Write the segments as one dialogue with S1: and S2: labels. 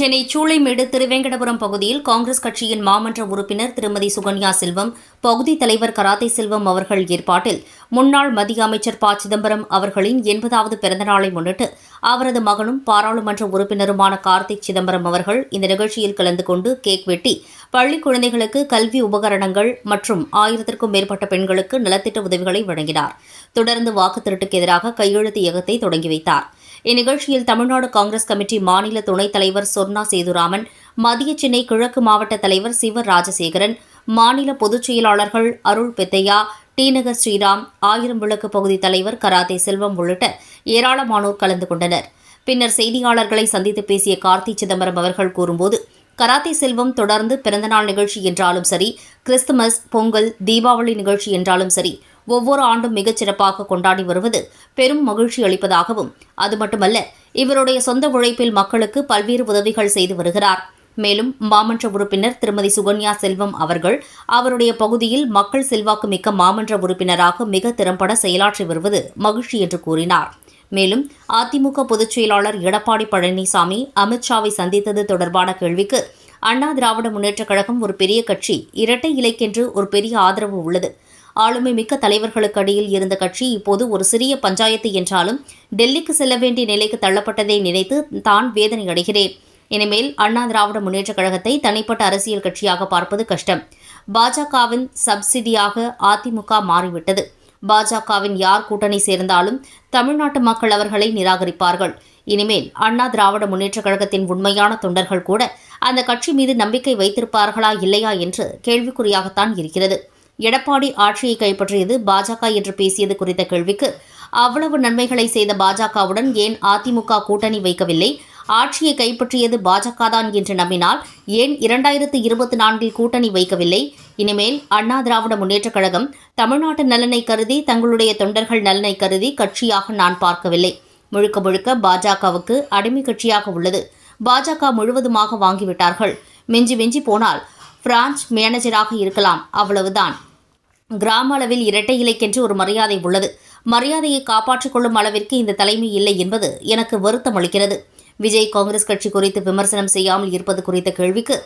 S1: சென்னை சூளைமேடு திருவேங்கடபுரம் பகுதியில் காங்கிரஸ் கட்சியின் மாமன்ற உறுப்பினர் திருமதி சுகன்யா செல்வம் பகுதி தலைவர் கராத்தே செல்வம் அவர்கள் ஏற்பாட்டில் முன்னாள் மத்திய அமைச்சர் ப. சிதம்பரம் அவர்களின் எண்பதாவது பிறந்தநாளை முன்னிட்டு அவரது மகனும் பாராளுமன்ற உறுப்பினருமான கார்த்திக் சிதம்பரம் அவர்கள் இந்த நிகழ்ச்சியில் கலந்து கொண்டு கேக் வெட்டி பள்ளி குழந்தைகளுக்கு கல்வி உபகரணங்கள் மற்றும் ஆயிரத்திற்கும் மேற்பட்ட பெண்களுக்கு நலத்திட்ட உதவிகளை வழங்கினார். தொடர்ந்து வாக்கு திருட்டுக்கு எதிராக கையெழுத்து இயக்கத்தை தொடங்கி வைத்தார். இந்நிகழ்ச்சியில் தமிழ்நாடு காங்கிரஸ் கமிட்டி மாநில துணைத் தலைவர் சொர்ணா சேதுராமன் மத்திய சென்னை கிழக்கு மாவட்ட தலைவர் சிவ ராஜசேகரன் மாநில பொதுச் செயலாளர்கள் அருள் பெத்தையா டிநகர் ஸ்ரீராம் ஆயிரம் விளக்கு பகுதி தலைவர் கராத்தே செல்வம் உள்ளிட்ட ஏராளமானோர் கலந்து கொண்டனர். பின்னர் செய்தியாளர்களை சந்தித்து பேசிய கார்த்தி சிதம்பரம் அவர்கள் கூறும்போது கராத்தே செல்வம் தொடர்ந்து பிறந்தநாள் நிகழ்ச்சி என்றாலும் சரி கிறிஸ்துமஸ் பொங்கல் தீபாவளி நிகழ்ச்சி என்றாலும் சரி ஒவ்வொரு ஆண்டும் மிகச் சிறப்பாக கொண்டாடி வருவது பெரும் மகிழ்ச்சி அளிப்பதாகவும் அது மட்டுமல்ல இவருடைய சொந்த உழைப்பில் மக்களுக்கு பல்வேறு உதவிகள் செய்து வருகிறார். மேலும் மாமன்ற உறுப்பினர் திருமதி சுகன்யா செல்வம் அவர்கள் அவருடைய பகுதியில் மக்கள் செல்வாக்கு மிக்க மாமன்ற உறுப்பினராக மிக திறம்பட செயலாற்றி வருவது மகிழ்ச்சி என்று கூறினார். மேலும் அதிமுக பொதுச் செயலாளர் எடப்பாடி பழனிசாமி அமித்ஷாவை சந்தித்தது தொடர்பான கேள்விக்கு அண்ணா திராவிட முன்னேற்றக் கழகம் ஒரு பெரிய கட்சி இரட்டை இலைக்கென்று ஒரு பெரிய ஆதரவு உள்ளது. ஆளுமை மிக்க தலைவர்களுக்கு அடியில் இருந்த கட்சி இப்போது ஒரு சிறிய பஞ்சாயத்து என்றாலும் டெல்லிக்கு செல்ல வேண்டிய நிலைக்கு தள்ளப்பட்டதை நினைத்து தான் வேதனை அடைகிறேன். இனிமேல் அண்ணா திராவிட முன்னேற்றக் கழகத்தை தனிப்பட்ட அரசியல் கட்சியாக பார்ப்பது கஷ்டம். பாஜகவின் சப்சிடியாக அதிமுக மாறிவிட்டது. பாஜகவின் யார் கூட்டணி சேர்ந்தாலும் தமிழ்நாட்டு மக்கள் அவர்களை நிராகரிப்பார்கள். இனிமேல் அண்ணா திராவிட முன்னேற்றக் கழகத்தின் உண்மையான தொண்டர்கள் கூட அந்த கட்சி மீது நம்பிக்கை வைத்திருப்பார்களா இல்லையா என்று கேள்விக்குறியாகத்தான் இருக்கிறது. எடப்பாடி ஆட்சியை கைப்பற்றியது பாஜக என்று பேசியது குறித்த கேள்விக்கு அவ்வளவு நன்மைகளை செய்த பாஜகவுடன் ஏன் அதிமுக கூட்டணி வைக்கவில்லை? ஆட்சியை கைப்பற்றியது பாஜக தான் என்று நம்பினால் ஏன் இரண்டாயிரத்து இருபத்தி நான்கில் கூட்டணி வைக்கவில்லை? இனிமேல் அண்ணா திராவிட முன்னேற்றக் கழகம் தமிழ்நாட்டு நலனை கருதி தங்களுடைய தொண்டர்கள் நலனை கருதி கட்சியாக நான் பார்க்கவில்லை. முழுக்க முழுக்க பாஜகவுக்கு அடிமை கட்சியாக உள்ளது. பாஜக முழுவதுமாக வாங்கிவிட்டார்கள். மிஞ்சி மிஞ்சி போனால் பிரான்ச் மேனேஜராக இருக்கலாம். அவ்வளவுதான். கிராம அளவில் இரட்டை இலைக்கென்று ஒரு மரியாதை உள்ளது. மரியாதையை காப்பாற்றிக் கொள்ளும் அளவிற்கு இந்த தலைமை இல்லை என்பது எனக்கு வருத்தம் அளிக்கிறது. விஜய் காங்கிரஸ் கட்சி குறித்து விமர்சனம் செய்யாமல் இருப்பது குறித்த கேள்விக்கு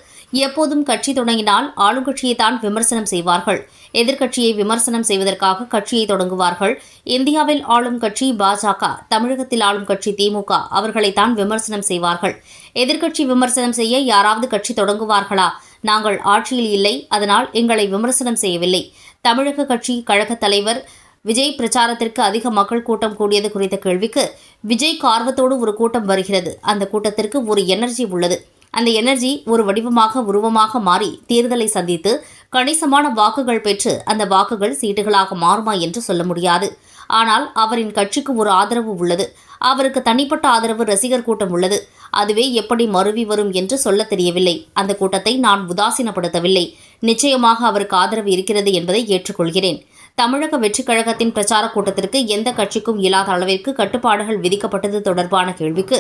S1: எப்போதும் கட்சி தொடங்கினால் ஆளுங்கட்சியை தான் விமர்சனம் செய்வார்கள். எதிர்க்கட்சியை விமர்சனம் செய்வதற்காக கட்சியை தொடங்குவார்கள். இந்தியாவில் ஆளும் கட்சி பாஜக தமிழகத்தில் ஆளும் கட்சி திமுக அவர்களைத்தான் விமர்சனம் செய்வார்கள். எதிர்க்கட்சி விமர்சனம் செய்ய யாராவது கட்சி தொடங்குவார்களா? நாங்கள் ஆட்சியில் இல்லை அதனால் எங்களை விமர்சனம் செய்யவில்லை. தமிழக கட்சி கழகத் தலைவர் விஜய் பிரச்சாரத்திற்கு அதிக மக்கள் கூட்டம் கூடியது குறித்த கேள்விக்கு விஜய் ஆர்வத்தோடு ஒரு கூட்டம் வருகிறது. அந்த கூட்டத்திற்கு ஒரு எனர்ஜி உள்ளது. அந்த எனர்ஜி ஒரு வடிவமாக உருவமாக மாறி தேர்தலை சந்தித்து கணிசமான வாக்குகள் பெற்று அந்த வாக்குகள் சீட்டுகளாக மாறுமா என்று சொல்ல முடியாது. ஆனால் அவரின் கட்சிக்கு ஒரு ஆதரவு உள்ளது. அவருக்கு தனிப்பட்ட ஆதரவு ரசிகர் கூட்டம் உள்ளது. அதுவே எப்படி மருவி வரும் என்று சொல்ல தெரியவில்லை. அந்த கூட்டத்தை நான் உதாசீனப்படுத்தவில்லை. நிச்சயமாக அவருக்கு ஆதரவு இருக்கிறது என்பதை ஏற்றுக்கொள்கிறேன். தமிழக வெற்றிக் கழகத்தின் பிரச்சார கூட்டத்திற்கு எந்த கட்சிக்கும் இல்லாத அளவிற்கு கட்டுப்பாடுகள் விதிக்கப்பட்டது தொடர்பான கேள்விக்கு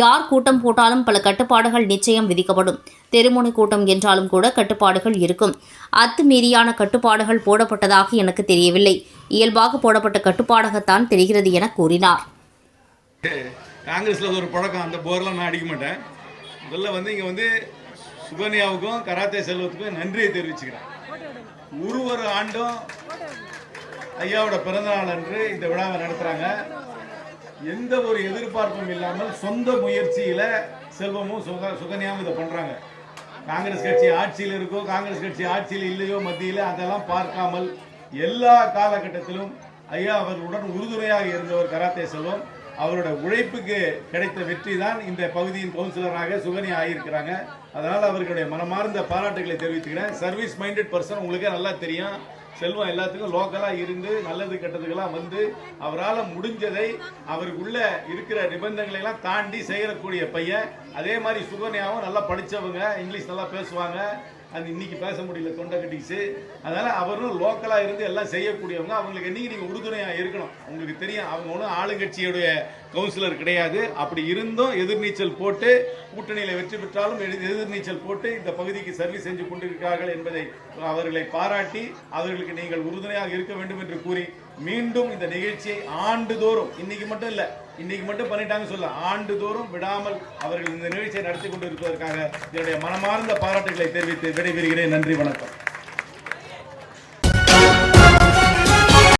S1: யார் கூட்டம் போட்டாலும் பல கட்டுப்பாடுகள் நிச்சயம் விதிக்கப்படும். தெருமுனை கூட்டம் என்றாலும் கூட கட்டுப்பாடுகள் இருக்கும். அத்துமீறியான கட்டுப்பாடுகள் போடப்பட்டதாக எனக்கு தெரியவில்லை. இயல்பாக போடப்பட்ட கட்டுப்பாடாகத்தான் தெரிகிறது என கூறினார்.
S2: காங்கிரஸில் ஒரு பழக்கம் அந்த போர்லாம் நான் அடிக்க மாட்டேன். முதல்ல வந்து இங்கே வந்து சுகன்யாவுக்கும் கராத்தே செல்வத்துக்கும் நன்றியை தெரிவிச்சுக்கிறேன். ஒரு ஒரு ஆண்டும் ஐயாவோட பிறந்தநாள் அன்று இந்த விழாவை நடத்துகிறாங்க எந்த ஒரு எதிர்பார்ப்பும் இல்லாமல் சொந்த முயற்சியில் செல்வமும் சுக சுகன்யாவும் இதை பண்ணுறாங்க காங்கிரஸ் கட்சி ஆட்சியில் இருக்கோ காங்கிரஸ் கட்சி ஆட்சியில் இல்லையோ மத்தியில் அதெல்லாம் பார்க்காமல் எல்லா காலகட்டத்திலும் ஐயா அவர்களுடன் உறுதுணையாக இருந்தவர் கராத்தே செல்வம். அவரோட உழைப்புக்கு கிடைத்த வெற்றி தான் இந்த பகுதியின் கவுன்சிலராக சுகனி ஆகியிருக்கிறாங்க. அதனால் அவர்களுடைய மனமார்ந்த பாராட்டுகளை தெரிவித்துக்கிறேன். சர்வீஸ் மைண்டட் பர்சன் உங்களுக்கே நல்லா தெரியும். செல்வம் எல்லாத்துக்கும் லோக்கலாக இருந்து நல்லது கெட்டதுக்கெல்லாம் வந்து அவரால் முடிஞ்சதை அவருக்குள்ள இருக்கிற நிபந்தனைகளை எல்லாம் தாண்டி செய்யக்கூடிய பையன். அதே மாதிரி சுகன்யாவும் நல்லா படித்தவங்க இங்கிலீஷ் நல்லா பேசுவாங்க. அது இன்னைக்கு பேச முடியல தொண்டை கட்டிச்சு அதனால் அவரும் லோக்கலாக இருந்து எல்லாம் செய்யக்கூடியவங்க. அவங்களுக்கு என்னைக்கு நீங்கள் உறுதுணையாக இருக்கணும்? உங்களுக்கு தெரியும் அவங்க ஒன்றும் ஆளுங்கட்சியுடைய கவுன்சிலர் கிடையாது. அப்படி இருந்தும் எதிர்நீச்சல் போட்டு கூட்டணியில் வெற்றி பெற்றாலும் எதிர்நீச்சல் போட்டு இந்த பகுதிக்கு சர்வீஸ் செஞ்சு கொண்டிருக்கிறார்கள் என்பதை அவர்களை பாராட்டி அவர்களுக்கு நீங்கள் உறுதுணையாக இருக்க வேண்டும் என்று கூறி மீண்டும் இந்த நிகழ்ச்சியை ஆண்டுதோறும் இன்னைக்கு மட்டும் இல்லை இன்னைக்கு மட்டும் பண்ணிட்டாங்க சொல்ல ஆண்டுதோறும் விடாமல் அவர்கள் இந்த நிகழ்ச்சியை நடத்தி கொண்டு இருப்பதற்காக என்னுடைய மனமார்ந்த பாராட்டுகளை தெரிவித்து விடைபெறுகிறேன். நன்றி வணக்கம்.